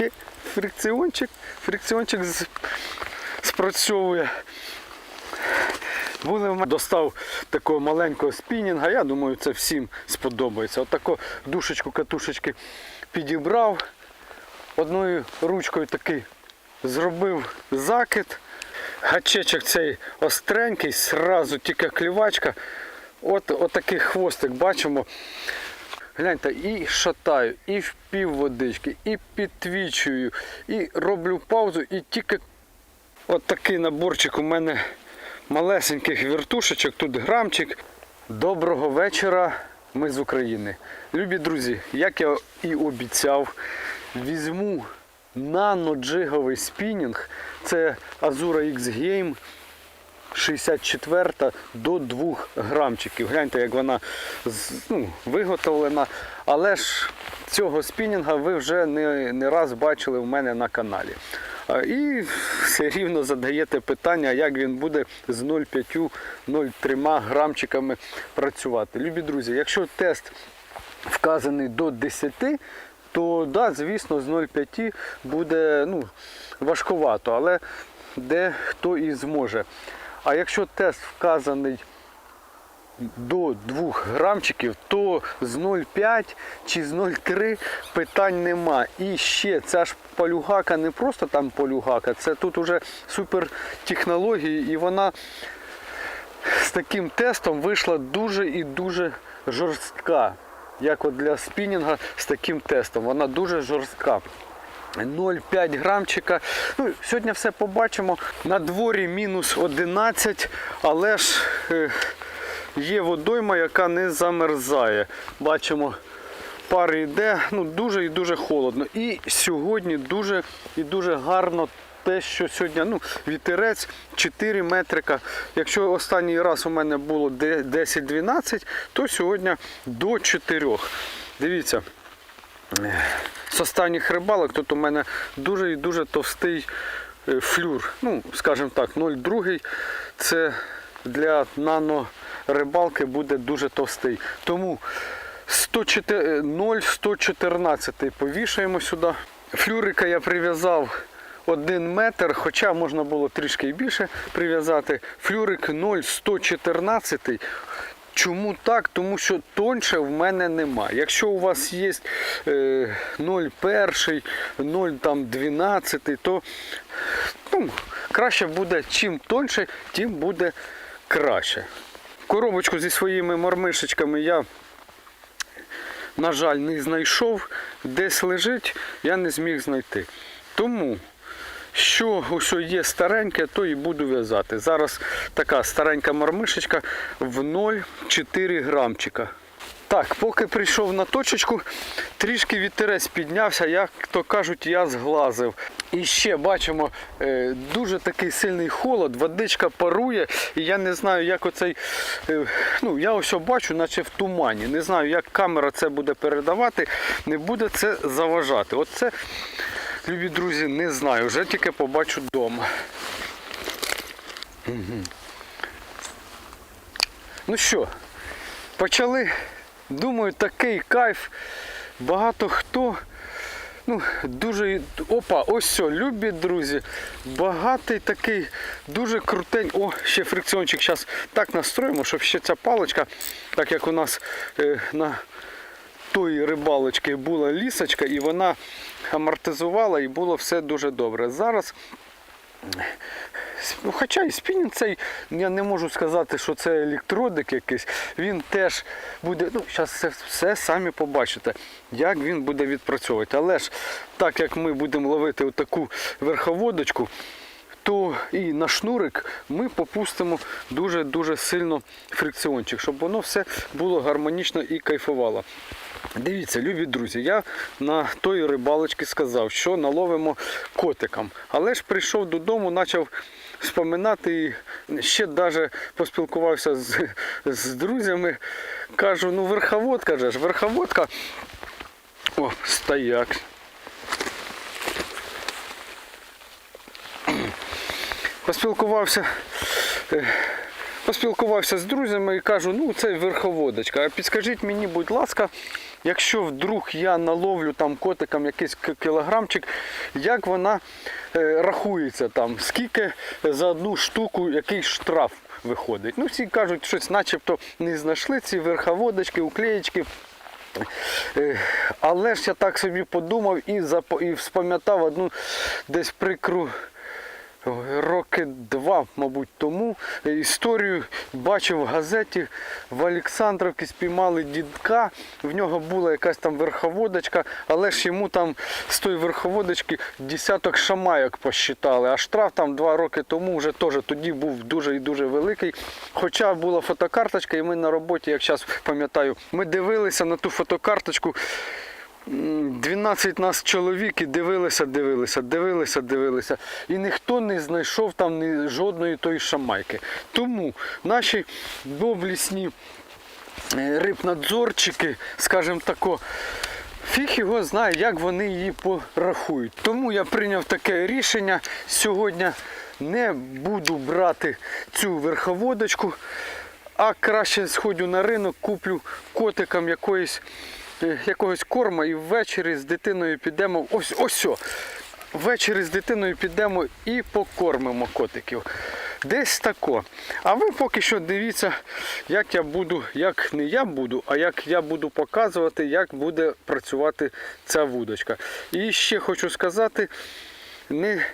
ще фрикціончик, фрикціончик спрацьовує. Були в мене- достав такого маленького спінінга, я думаю, це всім сподобається. Отаку душечку катушечки підібрав, одною ручкою такий зробив закид. Гачечок цей остренький, сразу тільки клівачка. От, от такий хвостик бачимо. Гляньте, і шатаю, і в пів водички, і підтвічую, і роблю паузу, і тільки от такий наборчик у мене малесеньких віртушечок, тут грамчик. Доброго вечора, ми з України. Любі друзі, як я і обіцяв, візьму наноджиговий спінінг. Це Azura X Game 64 до 2 грамчиків. Гляньте, як вона ну, виготовлена. Але ж цього спінінга ви вже не, не раз бачили в мене на каналі. І все рівно задаєте питання, як він буде з 0,5-0,3 грамчиками працювати. Любі друзі, якщо тест вказаний до 10, то да, звісно, з 0,5 буде ну, важкувато, але де хто і зможе. А якщо тест вказаний до 2 грамчиків, то з 0,5 чи з 0,3 питань нема. І ще ця ж полюгака не просто там полюгака, це тут уже супер технології, і вона з таким тестом вийшла дуже і дуже жорстка. Як от для спінінга з таким тестом. Вона дуже жорстка. 0,5 грамчика. Ну, сьогодні все побачимо. На дворі мінус 11, але ж е, є водойма, яка не замерзає. Бачимо, пар йде, ну дуже і дуже холодно. І сьогодні дуже і дуже гарно те, що сьогодні ну, вітерець 4 метрика. Якщо останній раз у мене було 10-12, то сьогодні до 4. Дивіться. З останніх рибалок тут у мене дуже і дуже товстий е, флюр. Ну, скажімо так, 0,2 це для нанорибалки буде дуже товстий. Тому 104 е, 0,114 повішаємо сюди. Флюрика я прив'язав 1 метр, хоча можна було трішки більше прив'язати. Флюрик 0,114. Чому так? Тому що тоньше в мене нема. Якщо у вас є е, 0,1, 0,12, то ну, краще буде, чим тоньше, тим буде краще. Коробочку зі своїми мормишечками я, на жаль, не знайшов. Десь лежить, я не зміг знайти. Тому що усе є стареньке, то і буду в'язати. Зараз така старенька мармишечка в 0,4 грамчика. Так, поки прийшов на точечку, трішки вітерець піднявся, як то кажуть, я зглазив. І ще бачимо е, дуже такий сильний холод, водичка парує, і я не знаю, як оцей. е, Ну, я ось бачу, наче в тумані. Не знаю, як камера це буде передавати, не буде це заважати. Оце, любі друзі, не знаю, вже тільки побачу вдома. Ну що, почали. Думаю, такий кайф. Багато хто. Ну, дуже. Опа, ось все, любі друзі. Багатий такий, дуже крутень. О, ще фрикціончик. Зараз так настроїмо, щоб ще ця паличка, так як у нас е, на тої рибалочки була лісочка, і вона амортизувала і було все дуже добре. Зараз Ну, Хоча і спінінг цей, я не можу сказати, що це електродик якийсь. Він теж буде, ну, зараз все, все самі побачите, як він буде відпрацьовувати. Але ж так як ми будемо ловити таку верховодочку, то і на шнурик ми попустимо дуже-дуже сильно фрикціончик, щоб воно все було гармонічно і кайфувало. Дивіться, любі друзі, я на тої рибалочки сказав, що наловимо котикам. Але ж прийшов додому, почав споминати і ще навіть поспілкувався з, з друзями. Кажу, ну верховодка же ж, верховодка. О, стояк. Поспілкувався. е, поспілкувався з друзями і кажу, ну це верховодочка. А підскажіть мені, будь ласка, якщо вдруг я наловлю там котикам якийсь кілограмчик, як вона е, рахується там, скільки за одну штуку, який штраф виходить. Ну, всі кажуть, щось начебто не знайшли ці верховодочки, уклеєчки. Е, Але ж я так собі подумав і, і вспам'ятав одну десь прикру роки два, мабуть, тому історію бачив в газеті в Олександрівці спіймали дідка. В нього була якась там верховодочка, але ж йому там з тої верховодочки десяток шамайок посчитали. А штраф там два роки тому вже теж тоді був дуже і дуже великий. Хоча була фотокарточка, і ми на роботі, як зараз пам'ятаю, ми дивилися на ту фотокарточку. М, 12 нас чоловік і дивилися, дивилися, дивилися, дивилися. І ніхто не знайшов там жодної тої шамайки. Тому наші доблісні е, рибнадзорчики, скажімо тако, фіг його знає, як вони її порахують. Тому я прийняв таке рішення сьогодні не буду брати цю верховодочку, а краще сходю на ринок, куплю котикам якоїсь, якогось корма і ввечері з дитиною підемо. Ось ось. Ввечері з дитиною підемо і покормимо котиків. Десь тако. А ви поки що дивіться, як я буду, як не я буду, а як я буду показувати, як буде працювати ця вудочка. І ще хочу сказати, не,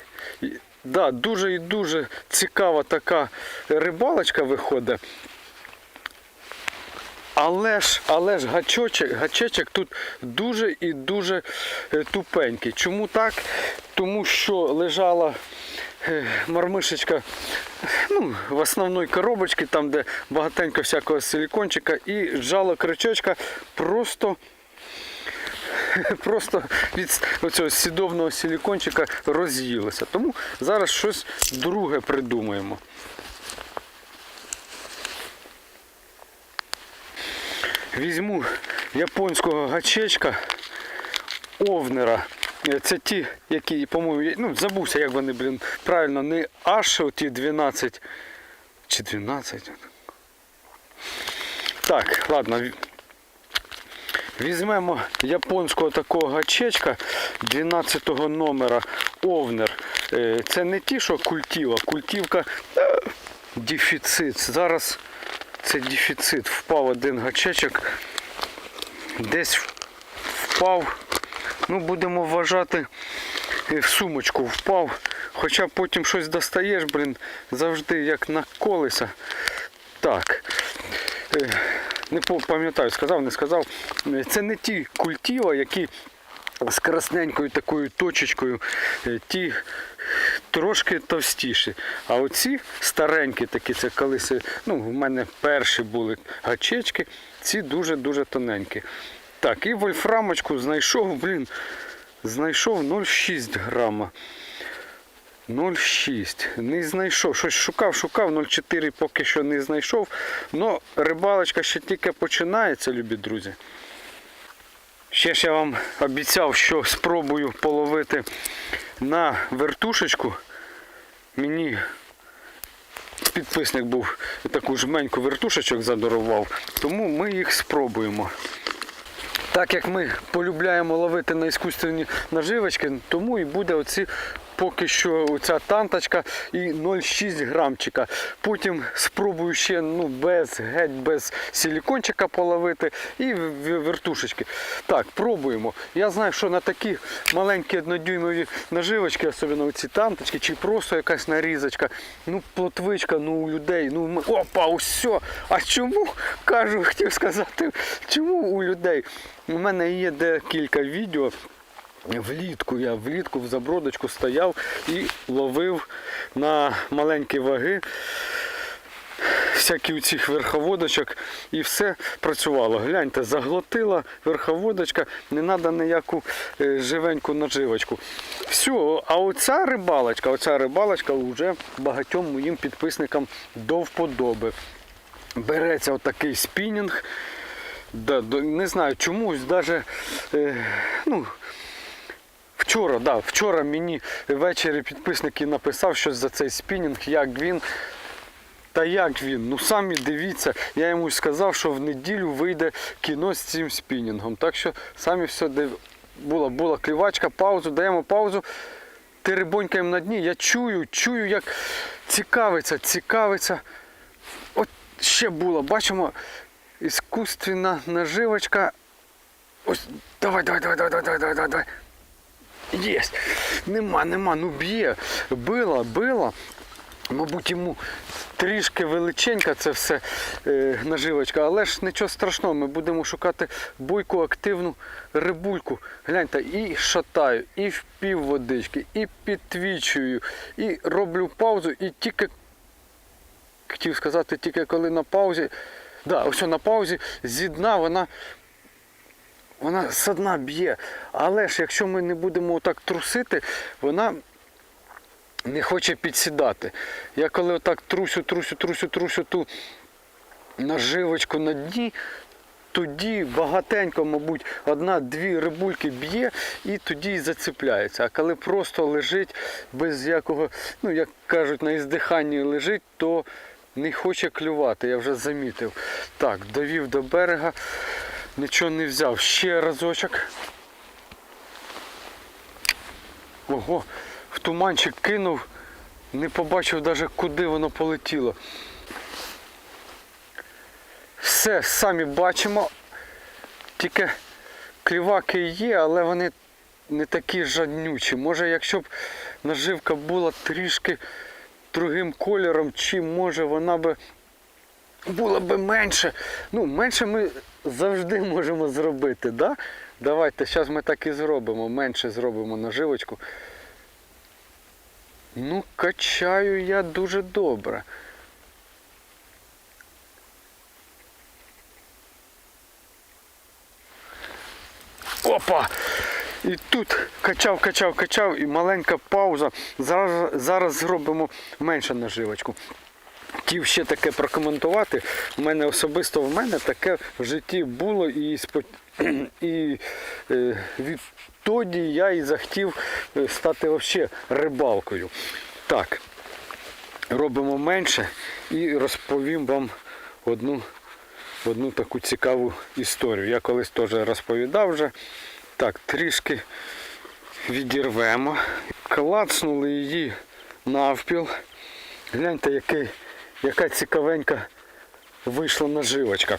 да, дуже і дуже цікава така рибалочка виходить. Але ж, але ж гачочок, гачечок тут дуже і дуже е, тупенький. Чому так? Тому що лежала е, мармишечка ну, в основній коробочці, там де багатенько всякого силікончика, і жало крючочка просто. Просто від цього сідовного силікончика роз'їлося. Тому зараз щось друге придумаємо. Візьму японського гачечка овнера. Це ті, які, по-моєму, ну, забувся, як вони, блін, правильно, не аж оті 12 чи 12. Так, ладно. Візьмемо японського такого гачечка 12 номера Овнер. Е, Це не ті, що культіва. Культівка е, дефіцит. Зараз це дефіцит. Впав один гачечок. Десь впав. Ну, будемо вважати, е, в сумочку впав. Хоча потім щось достаєш, блін, завжди як на колеса. Так. Е, Не пам'ятаю, сказав, не сказав. Е, Це не ті культіва, які з красненькою такою точечкою, е, ті трошки товстіші. А оці старенькі такі, це колись, е, ну, в мене перші були гачечки, ці дуже-дуже тоненькі. Так, і вольфрамочку знайшов, блін, знайшов 0,6 грама. 0,6. Не знайшов. Щось шукав, шукав, 0,4 поки що не знайшов. Ну, рибалочка ще тільки починається, любі друзі. Ще ж я вам обіцяв, що спробую половити на вертушечку. Мені підписник був таку жменьку вертушечок задарував, тому ми їх спробуємо. Так як ми полюбляємо ловити на іскусственні наживочки, тому і буде оці поки що оця танточка і 0,6 грамчика. Потім спробую ще ну, без геть без силікончика половити і вертушечки. Так, пробуємо. Я знаю, що на такі маленькі однодюймові наживочки, особливо оці танточки, чи просто якась нарізочка, ну плотвичка, ну у людей, ну опа, усе. А чому кажу, хотів сказати, чому у людей? У мене є декілька відео. Влітку я влітку в забродочку стояв і ловив на маленькі ваги всякі у цих верховодочок і все працювало. Гляньте, заглотила верховодочка, не треба ніяку е, живеньку наживочку. Все, а оця рибалочка, оця рибалочка вже багатьом моїм підписникам до вподоби. Береться отакий спінінг. Не знаю, чомусь навіть, е, ну, Вчора, да, вчора мені ввечері підписники написав щось за цей спінінг, як він. Та як він? Ну самі дивіться, я йому сказав, що в неділю вийде кіно з цим спінінгом. Так що самі все див... була була клівачка, паузу, даємо паузу. Теребонькаємо на дні. Я чую, чую, як цікавиться, цікавиться. От ще була, бачимо, іскусственна наживочка. Ось, давай, давай, давай, давай, давай, давай, давай. Єсть. Нема, нема, ну б'є. Била, била. Мабуть, йому трішки величенька це все е, наживочка, але ж нічого страшного, ми будемо шукати бойку активну рибульку. Гляньте, і шатаю, і в пів водички, і підтвічую, і роблю паузу, і тільки хотів сказати, тільки коли на паузі. Да, ось на паузі зі дна вона вона з дна б'є. Але ж якщо ми не будемо так трусити, вона не хоче підсідати. Я коли отак трусю, трусю, трусю, трусю ту наживочку на дні, тоді багатенько, мабуть, одна-дві рибульки б'є і тоді і зацепляється. А коли просто лежить без якого, ну як кажуть, на іздиханні лежить, то не хоче клювати, я вже замітив. Так, довів до берега, нічого не взяв. Ще разочок. Ого, в туманчик кинув, не побачив навіть куди воно полетіло. Все, самі бачимо. Тільки кліваки є, але вони не такі жаднючі. Може, якщо б наживка була трішки другим кольором, чи може вона би була би менше. Ну, менше ми завжди можемо зробити, да? Давайте, зараз ми так і зробимо. Менше зробимо наживочку. Ну, качаю я дуже добре. Опа! І тут качав, качав, качав і маленька пауза. Зараз, зараз зробимо менше наживочку. Хотів ще таке прокоментувати. У мене особисто в мене таке в житті було і, спо- і е, відтоді я і захотів е, стати взагалі рибалкою. Так, робимо менше і розповім вам одну, одну таку цікаву історію. Я колись теж розповідав вже. Так, трішки відірвемо. Клацнули її навпіл. Гляньте, який, яка цікавенька вийшла наживочка.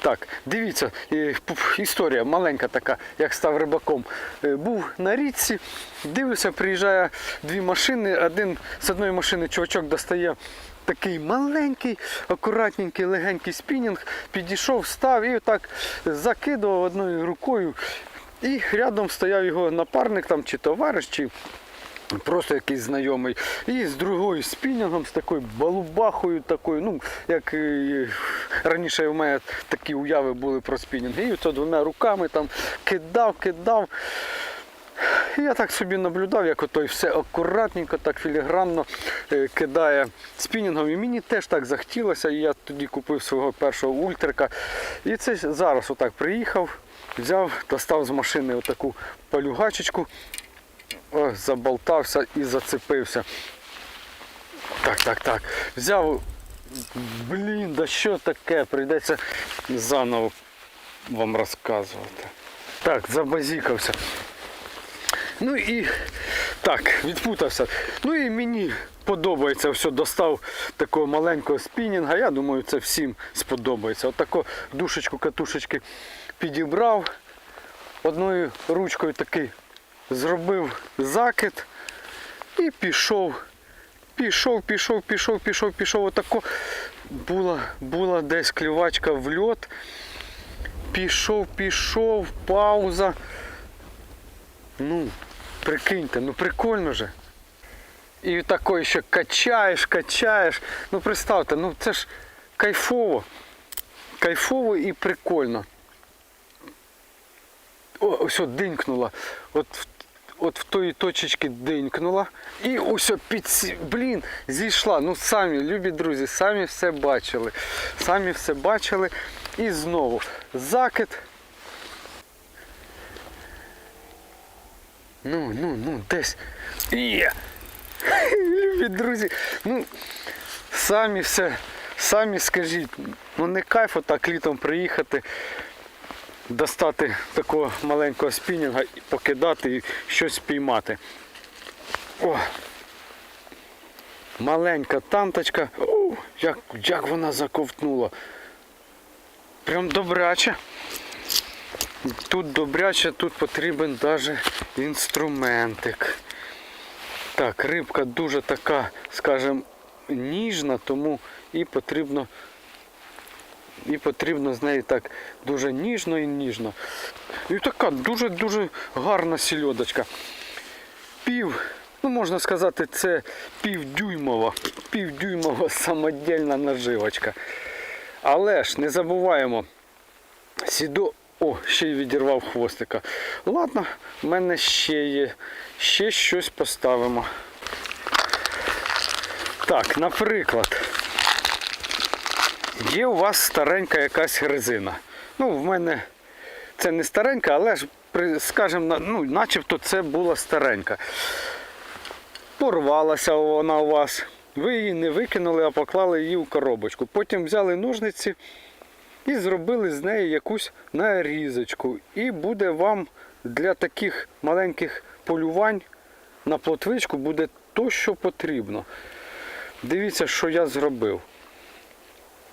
Так, дивіться, е, історія маленька така, як став рибаком. Е, Був на річці, дивлюся, приїжджає дві машини. Один з одної машини чувачок достає такий маленький, акуратненький, легенький спінінг, підійшов, став і отак закидував одною рукою. І рядом стояв його напарник там, чи товариш, чи просто якийсь знайомий. І з другою спінінгом, з такою балубахою, такою, ну, як е, раніше в мене такі уяви були про спінінги. І оце двома руками там кидав, кидав. І я так собі наблюдав, як отой все акуратненько, так філігранно е, кидає спінінгом. І мені теж так захотілося. І я тоді купив свого першого ультрика. І це зараз отак приїхав, взяв, достав з машини отаку палюгачечку, о, заболтався і зацепився. Так, так, так. Взяв. Блін, да що таке? Прийдеться заново вам розказувати. Так, забазікався. Ну і так, відпутався. Ну і мені подобається, все, достав такого маленького спінінга. Я думаю, це всім сподобається. Отако душечку катушечки підібрав. Одною ручкою такий зробив закид і пішов. Пішов, пішов, пішов, пішов, пішов. Отако була, була десь клівачка в льот. Пішов, пішов, пауза. Ну, прикиньте, ну прикольно же. І такої ще качаєш, качаєш. Ну представте, ну це ж кайфово. Кайфово і прикольно. О, ось от динькнула. От, от в тої точечки динькнула. І ось під блін, зійшла. Ну самі, любі друзі, самі все бачили. Самі все бачили. І знову закид. Ну, ну, ну, десь. Є. Любі друзі. Ну, самі все Самі скажіть, ну не кайф отак літом приїхати, достати такого маленького спінінга, і покидати і щось спіймати. О! Маленька танточка. О, як, як вона заковтнула. Прям добряче. Тут добряче, тут потрібен навіть інструментик. Так, рибка дуже така, скажімо, ніжна, тому і потрібно і потрібно з нею так дуже ніжно і ніжно. І така дуже-дуже гарна сільодочка. Пів, ну можна сказати, це півдюймова, півдюймова самодільна наживочка. Але ж не забуваємо, сідо. О, ще й відірвав хвостика. Ладно, в мене ще є. Ще щось поставимо. Так, наприклад, є у вас старенька якась резина. Ну, в мене це не старенька, але ж, скажімо, ну, начебто це була старенька. Порвалася вона у вас. Ви її не викинули, а поклали її в коробочку. Потім взяли ножниці і зробили з неї якусь нарізочку. І буде вам для таких маленьких полювань на плотвичку буде то, що потрібно. Дивіться, що я зробив.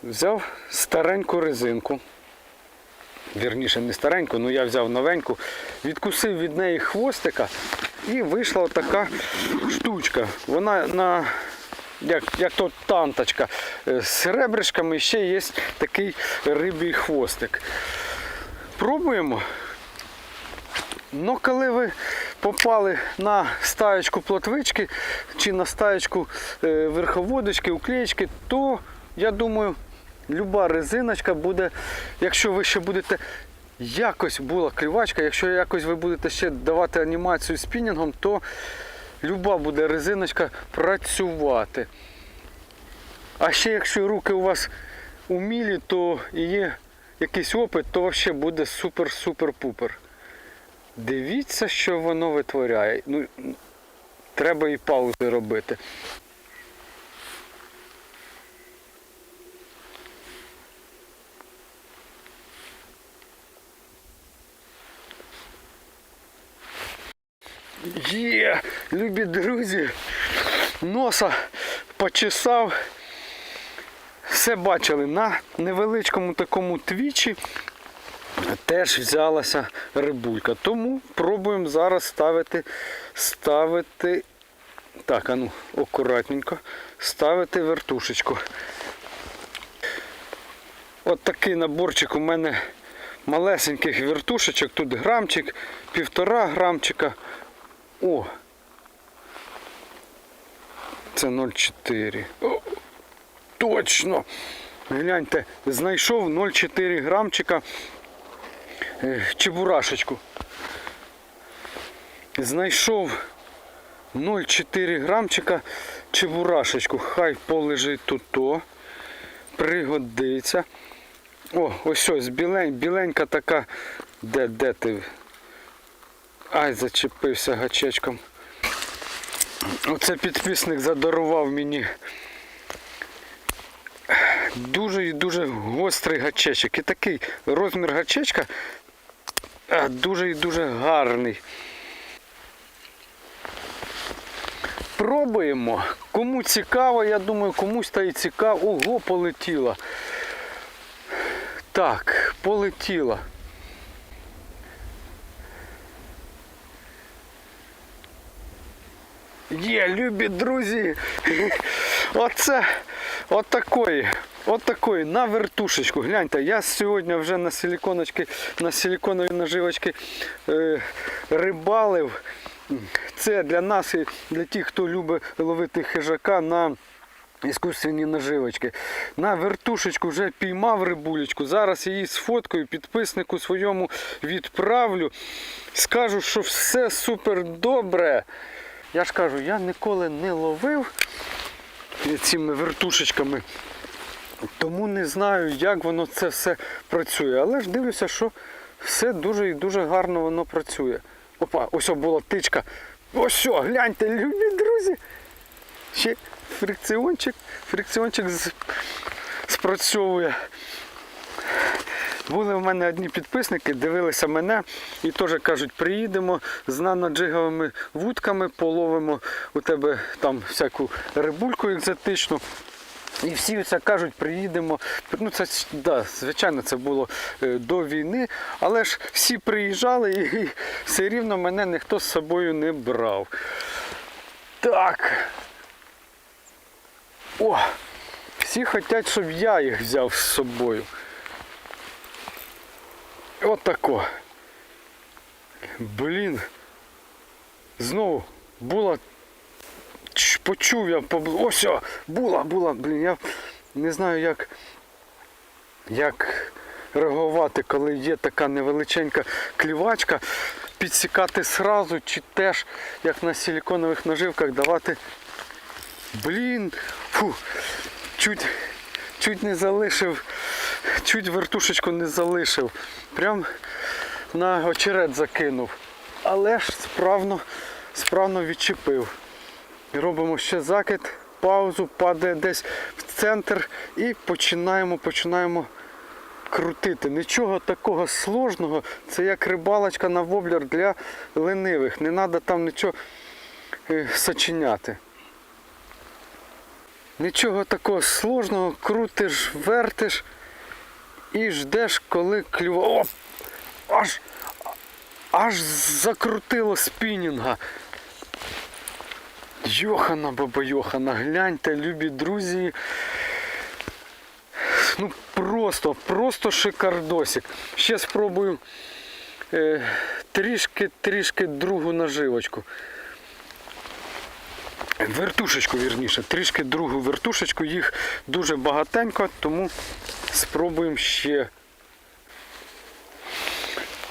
Взяв стареньку резинку. Вірніше, не стареньку, але я взяв новеньку, відкусив від неї хвостика і вийшла така штучка. Вона на як, як то танточка е, з ребришками ще є такий рибій хвостик. Пробуємо. Ну, коли ви попали на стаєчку плотвички чи на стаєчку е, верховодочки, уклеєчки, то я думаю, люба резиночка буде, якщо ви ще будете якось була клювачка, якщо якось ви будете ще давати анімацію спінінгом, то люба буде резиночка працювати. А ще якщо руки у вас умілі, то і є якийсь опит, то взагалі буде супер-супер-пупер. Дивіться, що воно витворяє. Ну, треба і паузи робити. Є, любі друзі, носа почесав. Все бачили на невеличкому такому твічі теж взялася рибулька. Тому пробуємо зараз ставити, ставити, так, а ну, акуратненько, ставити вертушечку. От такий наборчик у мене малесеньких вертушечок. Тут грамчик, півтора грамчика. О! Це 0,4. Точно! Гляньте, знайшов 0,4 грамчика е, чебурашечку. Знайшов 0,4 грамчика чебурашечку. Хай полежить тут то. Пригодиться. О, ось ось білень, біленька така. Де, де ти? Ай, зачепився гачечком. Оце підписник задарував мені дуже і дуже гострий гачечок. І такий розмір гачечка дуже і дуже гарний. Пробуємо. Кому цікаво, я думаю, комусь та і цікаво. Ого, полетіла. Так, полетіла. Є, любі друзі. Оце от такої. От такої на вертушечку. Гляньте, я сьогодні вже на силіконочки, на силіконові наживочки е, рибалив. Це для нас і для тих, хто любить ловити хижака на іскусственні наживочки. На вертушечку вже піймав рибулечку. Зараз її сфоткаю, підписнику своєму відправлю. Скажу, що все супер добре. Я ж кажу, я ніколи не ловив цими вертушечками, тому не знаю, як воно це все працює. Але ж дивлюся, що все дуже і дуже гарно воно працює. Опа, ось була тичка. Ось, гляньте, любі друзі. Ще фрикціончик, фрикціончик спрацьовує. Були в мене одні підписники, дивилися мене і теж кажуть, приїдемо з наноджиговими вудками, половимо у тебе там всяку рибульку екзотичну. І всі це кажуть, приїдемо. Ну це да, звичайно, це було е, до війни, але ж всі приїжджали і, і все рівно мене ніхто з собою не брав. Так. О! Всі хочуть, щоб я їх взяв з собою. От тако. Блін. Знову була. Почув я побл... Ось, була, була, блін, я не знаю, як, як реагувати, коли є така невеличенька клівачка, підсікати сразу, чи теж, як на силіконових наживках, давати. Блін, фу, чуть, чуть не залишив, чуть вертушечку не залишив. Прям на очерет закинув. Але ж справно, справно відчепив. Робимо ще закид, паузу, падає десь в центр і починаємо, починаємо крутити. Нічого такого сложного, це як рибалочка на воблер для ленивих. Не треба там нічого е, сочиняти. Нічого такого сложного, крутиш, вертиш і ждеш, коли клюва. О! Аж, аж закрутило спінінга. Йохана баба Йохана, гляньте, любі друзі. Ну просто, просто шикардосик. Ще спробую е, трішки, трішки другу наживочку. Вертушечку, вірніше, трішки другу вертушечку, їх дуже багатенько, тому спробуємо ще.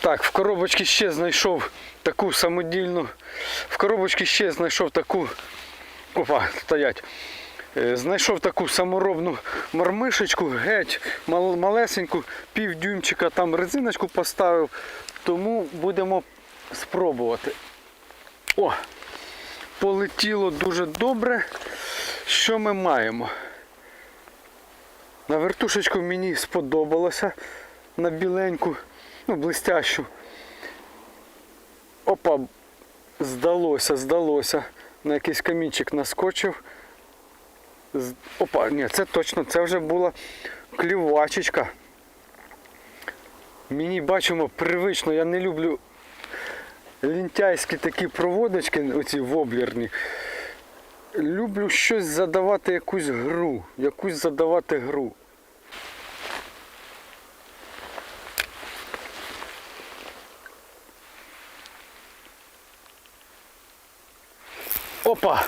Так, в коробочці ще знайшов таку самодільну. В коробочці ще знайшов таку. Опа, стоять. Е, Знайшов таку саморобну мармишечку, геть малесеньку, пів дюймчика там резиночку поставив, тому будемо спробувати. О! Полетіло дуже добре. Що ми маємо? На вертушечку мені сподобалося на біленьку, ну, блистящу. Опа, здалося, здалося. На якийсь камінчик наскочив. Опа, ні, це точно, це вже була клювачечка. Мені бачимо привично, я не люблю лінтяйські такі проводочки, оці воблерні. Люблю щось задавати якусь гру, якусь задавати гру. Опа!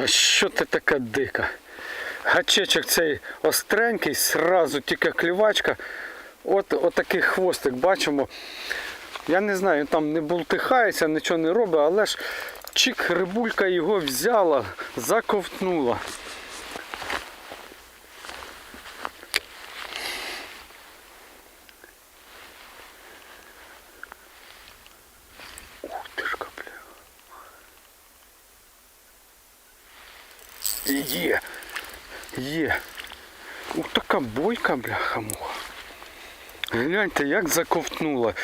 Та що ти така дика? Гачечок цей остренький, сразу тільки клівачка. От, от такий хвостик бачимо. Я не знаю, там не бултихається, нічого не робить, але ж чик, рибулька його взяла, заковтнула. Є. Є. Ух, така бойка, бляха-муха. Гляньте, як заковтнула.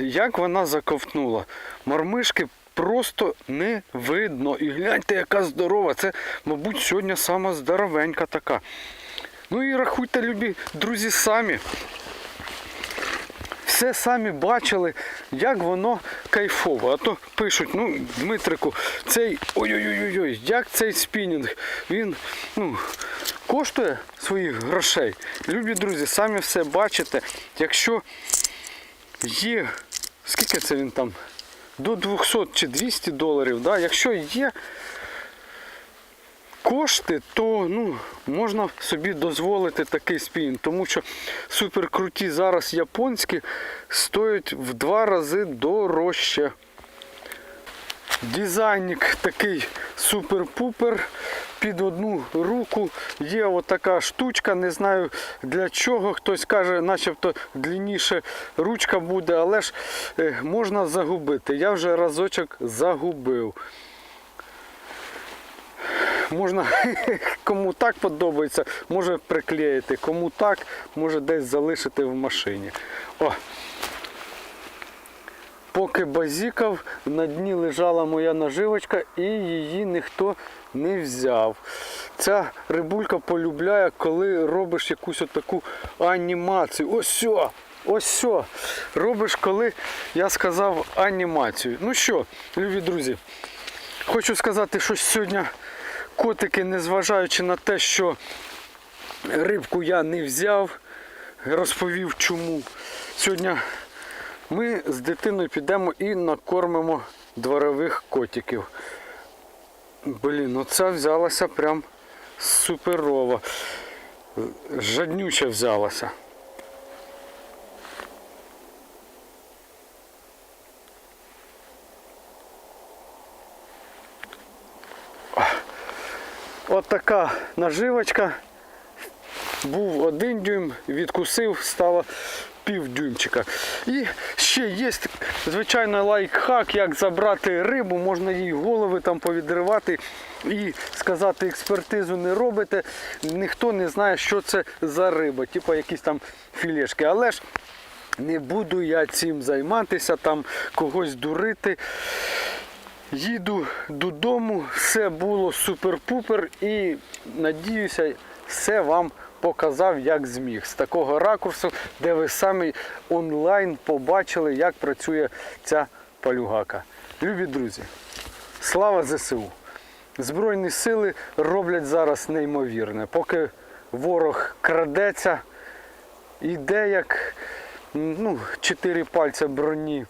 Як вона заковтнула. Мормишки просто не видно. І гляньте, яка здорова. Це, мабуть, сьогодні сама здоровенька така. Ну і рахуйте, любі друзі, самі. Все самі бачили, як воно кайфово. А то пишуть, ну, Дмитрику, цей ой-ой-ой, як цей спінінг, він ну, коштує своїх грошей. Любі друзі, самі все бачите. Якщо є, скільки це він там? До 200 чи 200 доларів, да? якщо є кошти, то ну, можна собі дозволити такий спін, тому що суперкруті зараз японські стоять в два рази дорожче. Дизайник такий супер-пупер. Під одну руку є отака штучка, не знаю для чого. Хтось каже, начебто длинніше ручка буде, але ж е, можна загубити. Я вже разочок загубив. Можна, кому так подобається, може приклеїти, кому так, може десь залишити в машині. О, Поки базікав, на дні лежала моя наживочка і її ніхто не взяв. Ця рибулька полюбляє, коли робиш якусь таку анімацію. Ось ось сьо. Робиш, коли я сказав анімацію. Ну що, любі друзі, хочу сказати, що сьогодні котики, незважаючи на те, що рибку я не взяв, розповів чому. Сьогодні ми з дитиною підемо і накормимо дворових котиків. Блін, оця взялася прям суперова. Жаднюче взялася. Така наживочка. Був один дюйм, відкусив, стало пів дюймчика. І ще є, звичайно, лайфхак, як забрати рибу, можна їй голови там повідривати і сказати, експертизу не робите, ніхто не знає, що це за риба, типу якісь там філешки. Але ж не буду я цим займатися, там когось дурити. Їду додому, все було супер-пупер і надіюся, все вам показав, як зміг. З такого ракурсу, де ви самі онлайн побачили, як працює ця палюгака. Любі друзі, слава ЗСУ! Збройні сили роблять зараз неймовірне. Поки ворог крадеться, іде як ну, чотири пальця броні